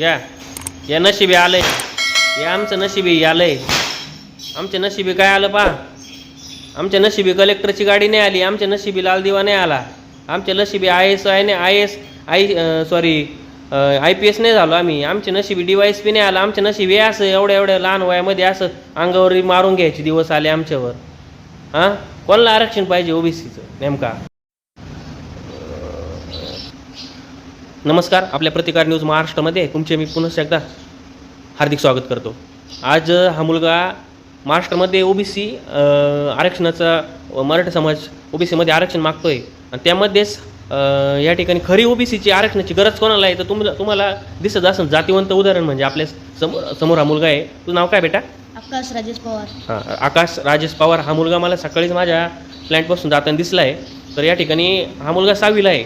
या. या नशिबी आलंय. या आमचं नशिबी आलंय. आमच्या नशिबी काय आलं पा आमच्या नशिबी कलेक्टरची गाडी नाही आली. आमच्या नशिबी लालदिवा नाही आला. आमच्या नशिबी आय एस आय नाही I S I sorry I P S नाही झालो आम्ही. आमच्या नशिबी डी वाय एस पी नाही आला. आमच्या नशिबी असं एवढ्या एवढ्या लहान वयामध्ये असं अंगावर मारून घ्यायचे दिवस आले आमच्यावर. हां? कोणाला आरक्षण पाहिजे ओबीसीचं नेमका. नमस्कार आपल्या प्रतिकार न्यूज महाराष्ट्रामध्ये. तुमचे मी पुन्हा एकदा हार्दिक स्वागत करतो. आज हा मुलगा महाराष्ट्रामध्ये ओबीसी आरक्षणाचा मराठा समाज ओबीसीमध्ये आरक्षण मागतोय. आणि त्यामध्येच या ठिकाणी खरी ओबीसीची आरक्षणाची गरज कोणाला आहे? तर तुम्हाला तुम्हाला दिसत असं जातीवंत उदाहरण म्हणजे आपल्यासमोर समोर हा मुलगा आहे. तुझं नाव काय बेटा? आकाश राजेश पवार. हां आकाश राजेश पवार हा मुलगा मला सकाळीच माझ्या प्लॅन्टपासून जाताना दिसला आहे तर या ठिकाणी हा मुलगा सहावीला आहे.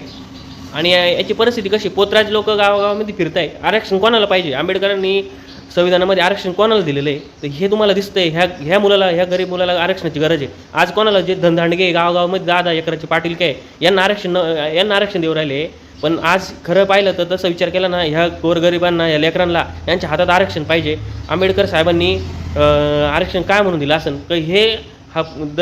आणि याची परिस्थिती कशी? पोतराज लोक गावागावामध्ये फिरत आहे आरक्षण कोणाला पाहिजे? आंबेडकरांनी संविधानामध्ये आरक्षण कोणाला दिलेलं आहे? तर हे तुम्हाला दिसतंय. ह्या ह्या मुलाला ह्या गरीब मुलाला आरक्षणाची गरज आहे. आज कोणाला जे धनधांडगे गावागावामध्ये दादा एकराचे पाटील काय यांना आरक्षण न- यांना आरक्षण देऊ राहिले. पण आज खरं पाहिलं तर तसं विचार केला ना ह्या गोरगरिबांना या लेकरांना यांच्या हातात आरक्षण पाहिजे. आंबेडकर साहेबांनी आरक्षण काय म्हणून दिलं असेल तर हे हा द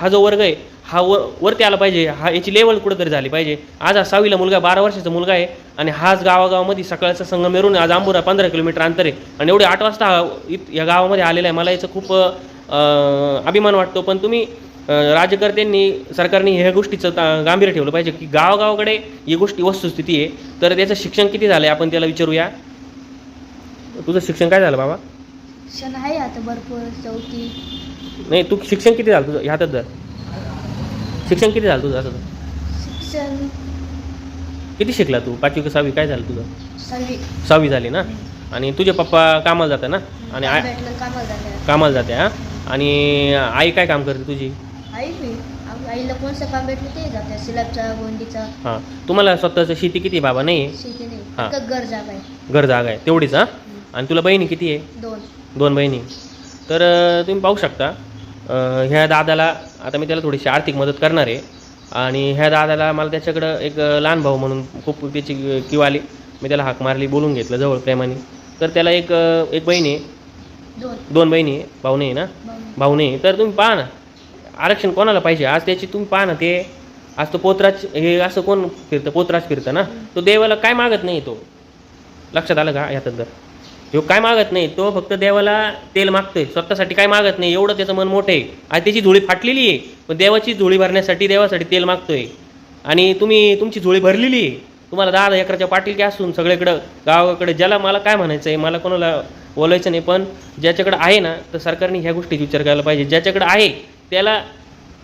हा जो वर्ग आहे हा व वरती आला पाहिजे. हा याची लेवल कुठंतरी झाली पाहिजे. आज हा सहावीला मुलगा बारा वर्षाचा मुलगा आहे आणि हाच गावागावामध्ये सकाळचा संगमेरून आज आंबुरा पंधरा किलोमीटर अंतर आहे आणि एवढे आठ वाजता हा इत या गावामध्ये आलेला आहे. मला याचं खूप अभिमान वाटतो. पण तुम्ही अं, राज्यकर्त्यांनी सरकारने ह्या गोष्टीचं गांभीर्य ठेवलं पाहिजे की गावागावाकडे ही गोष्टी वस्तुस्थिती आहे. तर त्याचं शिक्षण किती झालं आहे आपण त्याला विचारूया. तुझं शिक्षण काय झालं बाबा? क्षण आहे आता भरपूर. चौथी. नाही तू शिक्षण किती झालं तुझं? ह्यातच जर शिक्षण किती झालं तुझं असं? शिक्षण. किती शिकला तू? पाचवी का सहावी? काय झालं तुझं? सहावी. सहावी झाली ना? आणि तुझे पप्पा कामाला जातात ना? आणि आय भेटलं कामाला जाते. हा? आणि आई काय काम करते तुझी? आई मी. आम- आईला काम भेटलं ते जाते. सिलाबचा गोंडीचा. हां. तुम्हाला स्वतःचं शेती किती आहे बाबा? नाही? आहे? शेती नाही. हा. फक्त घर जागा आहे. घर जागा आहे. तेवढीच हां. आणि तुला बहिणी किती आहे? दोन. दोन बहिणी. तर अं, तुम्ही पाहू शकता ह्या दादाला आता मी त्याला थोडीशी आर्थिक मदत करणार आहे. आणि ह्या दादाला मला त्याच्याकडं एक लहान भाऊ म्हणून खूप त्याची किव आली. मी त्याला हाक मारली बोलून घेतलं जवळ प्रेमाने तर त्याला एक एक बहिणी आहे. दोन. बहिणी आहे. भाऊ नाही ना? भाऊ. नाही तर तुम्ही पहा ना आरक्षण कोणाला पाहिजे? आज त्याची तुम्ही पहा ना ते आज तो पोतराज हे असं कोण फिरतं? पोतराज फिरतं ना? तो देवाला काय मागत नाही तो? लक्षात आलं का यात तर ह्यो काय मागत नाही तो फक्त देवाला तेल मागतोय स्वतःसाठी काय मागत नाही एवढं त्याचं मन मोठं आहे. आणि त्याची झोळी फाटलेली आहे पण देवाची झोळी भरण्यासाठी देवासाठी तेल मागतोय. आणि तुम्ही तुमची झोळी भरलेली आहे. तुम्हाला दहा दहा एकराच्या पाटील असून सगळीकडं गावाकडे ज्याला मला काय म्हणायचं आहे मला कोणाला बोलायचं नाही पण ज्याच्याकडे आहे ना तर सरकारने ह्या गोष्टीचा विचार करायला पाहिजे. ज्याच्याकडे आहे त्याला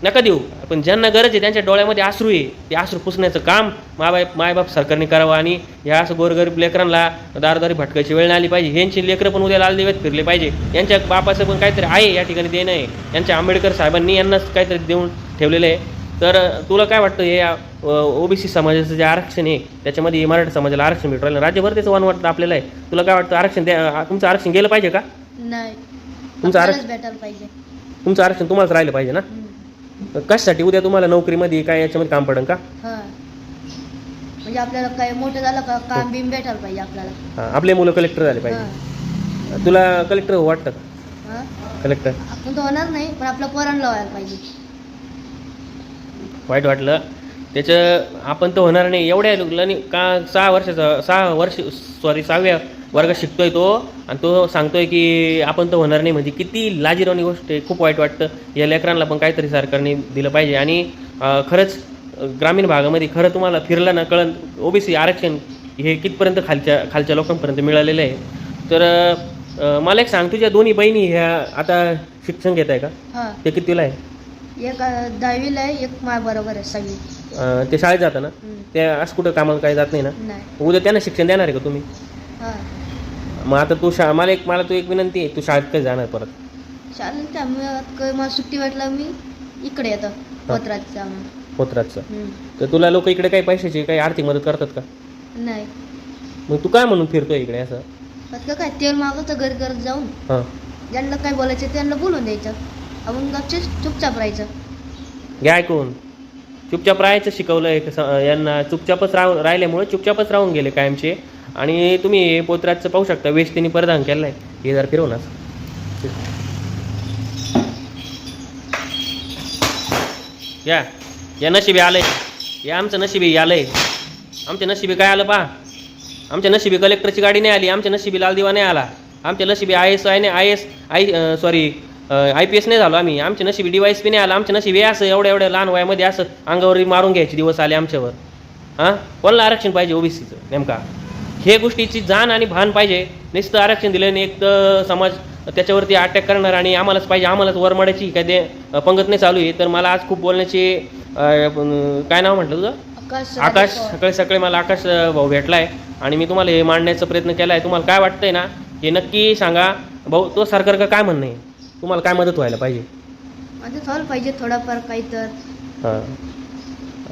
नका देऊ. पण ज्यांना गरज आहे त्यांच्या डोळ्यामध्ये आसरू आहे. ते आसरू पुसण्याचं काम माबाई मायबाप सरकारने करावं आणि ह्या असं गोरगरीब लेकरांना दारदारी भटकायची वेळ नाही आली पाहिजे. यांची लेकरं पण उद्या लाल दिव्यात फिरले पाहिजे. यांच्या बापाचं पण काहीतरी आहे या ठिकाणी देणं आहे. यांच्या आंबेडकर साहेबांनी यांनाच काहीतरी देऊन ठेवलेलं आहे. तर तुला काय वाटतं हे ओबीसी समाजाचं जे आरक्षण आहे त्याच्यामध्ये मराठा समाजाला आरक्षण भेटू राहिलं? राज्यभर त्याचं वन वाटतं आपल्याला आहे. तुला काय वाटतं आरक्षण द्या तुमचं आरक्षण गेलं पाहिजे का? नाही. तुमचं आरक्षण भेटायला पाहिजे. तुमचं आरक्षण तुम्हालाच राहिलं पाहिजे ना. कशासाठी? उद्या तुम्हाला नोकरीमध्ये काय याच्यामध्ये काम पडेल का? हा. म्हणजे आपल्याला काय मोठं झालं का काम बिम भेटायला पाहिजे आपल्याला. हा, आपले मुलं कलेक्टर झाले हा. पाहिजे तुला कलेक्टर वाटतं का? हा. कलेक्टर आपण तर होणार नाही पण आपल्या पोरांना व्हायला पाहिजे. वाईट वाटलं. त्याचं आपण तर होणार नाही. एवढ्या मुलांनी का सहा वर्षाचा सहा वर्ष सॉरी सहाव्या वर्गात शिकतोय तो आणि तो सांगतोय की आपण तर होणार नाही म्हणजे किती लाजीरवाणी गोष्ट आहे. खूप वाईट वाटतं. या लेकरांना पण काहीतरी सरकारने दिलं पाहिजे. आणि खरंच ग्रामीण भागामध्ये खरं तुम्हाला फिरलं ना कळण ओबीसी आरक्षण हे कितपर्यंत खालच्या खालच्या लोकांपर्यंत मिळालेलं आहे. तर मला एक सांग तुझ्या दोन्ही बहिणी ह्या आता शिक्षण घेत आहे का? ते कितीला आहे? एक दहावीला आहे एक माय बरोबर आहे अं, ते शाळेत जातं ना. ते असं कुठं कामाला काही जात नाही ना? उद्या त्यांना शिक्षण देणार आहे का तुम्ही? मग आता तू शा मला एक मला तू एक विनंती आहे तू शाळेत कधी जाणार परत? चालेल त्यामुळे मला सुट्टी वाटला मी इकडे येतो पत्राचा पोत्राचं तर तुला लोक इकडे काही पैशाची काही आर्थिक मदत करतात का? नाही. मग तू काय म्हणून फिरतोय इकडे असं? फक्त काय तेल मागवतं घरी घरी जाऊन. हां. ज्यांना काय बोलायचं त्यांना बोलून द्यायचं. आपण गपचे चुपचाप राहायचं. घ्या ऐकून. चुपचाप राहायचं शिकवलं आहे कसं यांना चुपचापच राहून राहिल्यामुळे चुपचापच राहून गेले कायमचे. आणि तुम्ही पोत्राचं पाहू शकता वेस्टीने परिधान केलं आहे हे जर फिरवूनच या या नशिबी आलंय. या आमचं नशिबी आलंय. आमच्या नशिबी काय आलं पहा? आमच्या नशिबी कलेक्टरची गाडी नाही आली आमच्या नशिबी लालदिवा नाही आला. आमच्या नशिबी आय एस आय नाही I S I sorry I P S नाही झालो आम्ही. आमच्या नशिबी डिवाईस बी नाही आला. आमच्या नशिबी असं एवढ्या एवढ्या लहान वयामध्ये असं अंगावर मारून घ्यायचे दिवस आले आमच्यावर. हां? कोणाला आरक्षण पाहिजे ओबीसीचं नेमका? हे गोष्टीची जाण आणि भान पाहिजे. नुसतं आरक्षण दिल्याने एक तर समाज त्याच्यावरती अटॅक करणार आणि आम्हालाच पाहिजे आम्हालाच वरमाडायची काय ते पंगत नाही चालू आहे. तर मला आज खूप बोलण्याची काय नाव म्हटलं तुझं? आकाश सकाळी सकाळी मला आकाश भाऊ भेटला आहे आणि मी तुम्हाला हे मांडण्याचा प्रयत्न केला आहे तुम्हाला काय वाटतंय ना हे नक्की सांगा. भाऊ तो सरकार का काय म्हणणं आहे? तुम्हाला काय मदत व्हायला पाहिजे. आता झालं पाहिजे थोडाफार काही तर हां.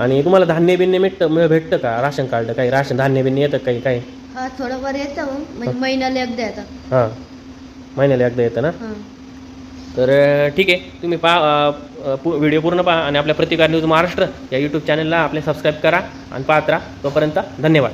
आणि तुम्हाला धान्य बिन्य भेटतं मिळ- भेटतं का? राशन कार्ड काही राशन धान्य बिन्य येतं काही? काही हा थोडंफार येतं मग. म्हणजे महिन्याला एकदा येतं. हां. महिन्याला एकदा येतं ना? हां. तर अ, ठीक आहे. तुम्ही पहा पु- व्हिडिओ पूर्ण पहा आणि आपल्या प्रतिकार न्यूज महाराष्ट्र या यूट्यूब चॅनलला आपले सबस्क्राईब करा आणि पाहत राहा. तोपर्यंत धन्यवाद.